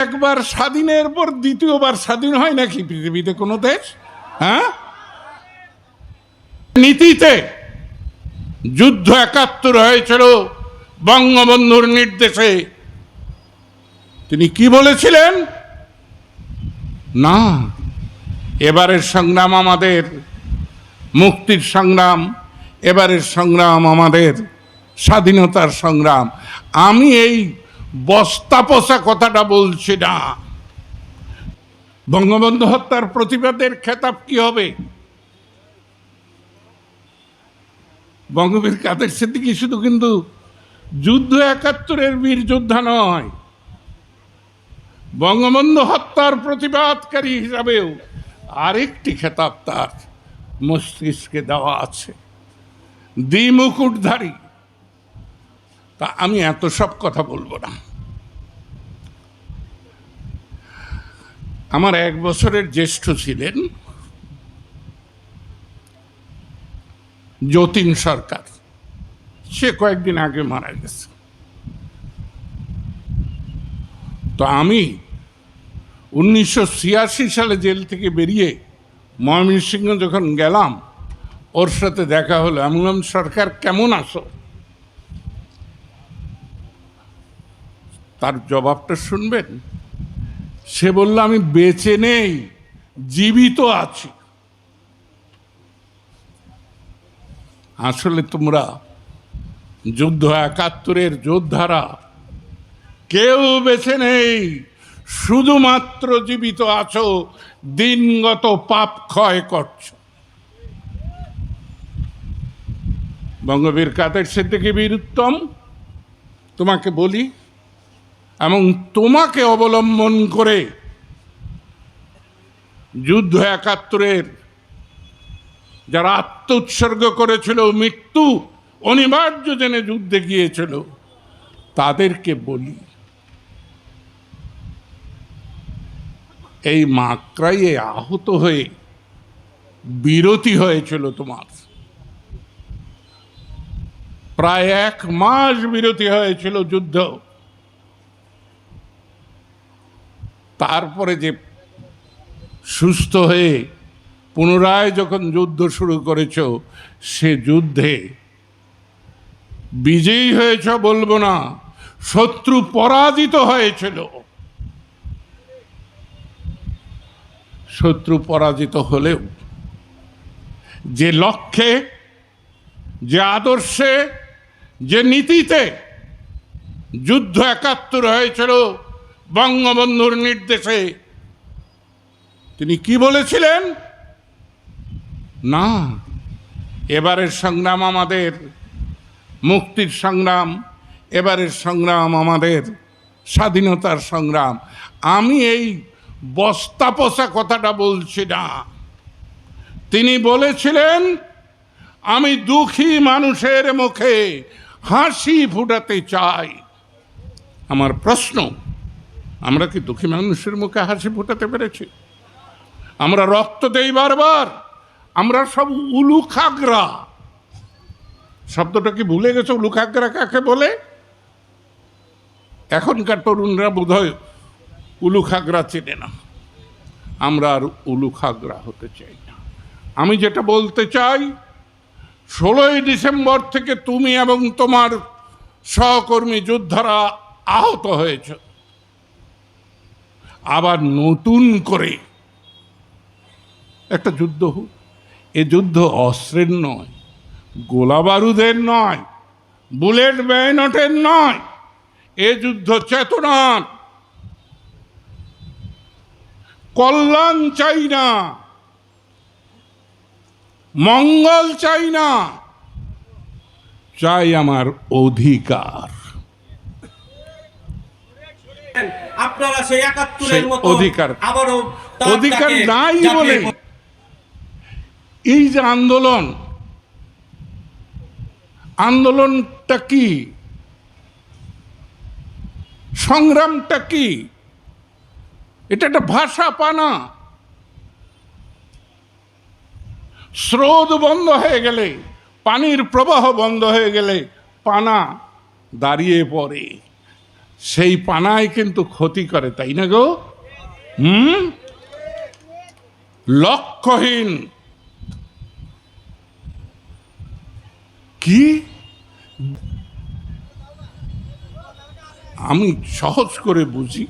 একবার স্বাধীনের পর দ্বিতীয়বার স্বাধীন হয় নাকি পৃথিবীতে কোনো দেশ? হ্যাঁ? নীতিতে যুদ্ধ একাত্তর হয়েছিল বঙ্গবন্ধুর নির্দেশে। তিনি কি বলেছিলেন? না, এবারের সংগ্রাম আমাদের, মুক্তির সংগ্রাম, এবারের সংগ্রাম আমাদের, স্বাধীনতার সংগ্রাম। আমি এই বস্তা পচা কথাটা বলছি না। বঙ্গবন্ধু হত্যার প্রতিবাদের খেতাব কি হবে? বঙ্গবীর কাদের সিদ্দিকি শুধু কিন্তু যুদ্ধ একাত্তরের বীর যোদ্ধা নয়, বঙ্গবন্ধু হত্যার প্রতিবাদকারী হিসাবেও আরেকটি খেতাব তার মস্তিষ্কে দেওয়া আছে। দ্বিমুকুটধারী তা আমি এত সব কথা বলব না। আমার এক বছরের জ্যেষ্ঠ ছিলেন যতীন সরকার। সে কয়েকদিন আগে মারা গেছে। তো আমি উনিশশো ছিয়াশি সালে জেল থেকে বেরিয়ে ময়মনসিংহ যখন গেলাম, ওর সাথে দেখা হলো। আমি সরকার, কেমন আছো? তার জবাবটা শুনবেন? সে বলল, আমি বেঁচে নেই, জীবিত আছি। আসলে তোমরা যুদ্ধ একাত্তরের যোদ্ধারা, কেউ বেছে নেই, শুধুমাত্র জীবিত আছো, দিনগত পাপ ক্ষয় করছ। বঙ্গবীর কাদের সিদ্দিকী বীর উত্তম তোমাকে বলি তোমাকে অবলম্বন করে যুদ্ধ একাত্তরের যারা আত্ম উৎসর্গ করেছিল, মৃত্যু অনিবার্য জেনে যুদ্ধে গিয়েছিল, তাদেরকে বলি। এই মাকড়াইয়ে আহত হয়ে বিরতি হয়েছিল তোমার। প্রায় এক মাস বিরতি হয়েছিল যুদ্ধ। তারপরে যে সুস্থ হয়ে পুনরায় যখন যুদ্ধ শুরু করেছ, সে যুদ্ধে বিজয়ী হয়েছ বলব না, শত্রু পরাজিত হয়েছিল। শত্রু পরাজিত হলেও যে লক্ষ্যে, যে আদর্শে, যে নীতিতে যুদ্ধ একাত্তর হয়েছিল বঙ্গবন্ধুর নির্দেশে। তিনি কি বলেছিলেন? না, এবারের সংগ্রাম আমাদের, মুক্তির সংগ্রাম, এবারের সংগ্রাম আমাদের, স্বাধীনতার সংগ্রাম। আমি এই বস্তা পচা কথাটা বলছি না। তিনি বলেছিলেন, আমি দুঃখী মানুষের মুখে হাসি ফুটাতে চাই। আমার প্রশ্ন আমরা কি দুঃখী মানুষের মুখে হাসি ফুটাতে পেরেছি? আমরা রক্ত দেই বারবার। আমরা সব উলুখাগরা। শব্দটা কি ভুলে গেছে? উলুখাগরা কাকে বলে? এখনকার তরুণরা বোধ বোধহয় উলুখাগরা চেনে না। আমরা আর উলুখাগরা হতে চাই না। আমি যেটা বলতে চাই, ষোলোই ডিসেম্বর থেকে তুমি এবং তোমার সহকর্মী যোদ্ধারা আহত হয়েছ। আবার নতুন করে। একটা যুদ্ধ হোক। এ যুদ্ধ অস্ত্রের নয় গোলা বারুদের নয়, বুলেট ব্যানটের নয়, এ যুদ্ধ চেতনার। কল্যাণ চাই না, মঙ্গল চাই না, চাই আমার অধিকার। আপনারা সেই একাত্তরের মতো অধিকার। আবারও অধিকার নাই বলে। এই যে আন্দোলন আন্দোলনটা কি? সংগ্রামটা কি? এটা একটা ভাষা পানা স্রোত বন্ধ হয়ে গেলে পানির প্রবাহ বন্ধ হয়ে গেলে পানা দাঁড়িয়ে পড়ে। সেই পানায় কিন্তু ক্ষতি করে, তাই না গো? হুম? লক্ষ্যহীন। কি? আমি সহজ করে বুঝি।